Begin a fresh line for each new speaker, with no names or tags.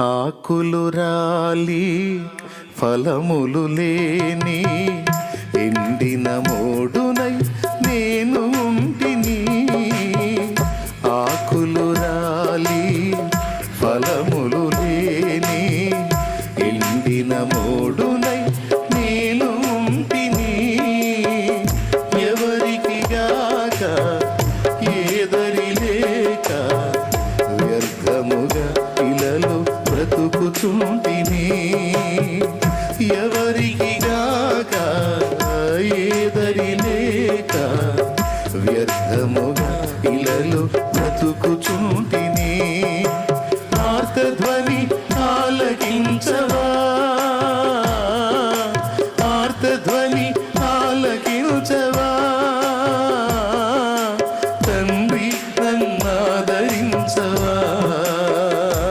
ఆకులు రాలి ఫలములు లేని ఎండిన మోడునై నేను ఉంటిని. ఆకులు రాలి ఫలములు లేని ఎండిన మోడునై నేను ఉంటిని. ఎవరికి గాక పలుకుచుంటిని ఎవరికి గాక ఏదరి లేక వ్యర్థముగా ఇలలో బ్రతుకుచుంటిని. ఆర్తధ్వని ఆలకించవా? ఆర్తధ్వని ఆలకించవా?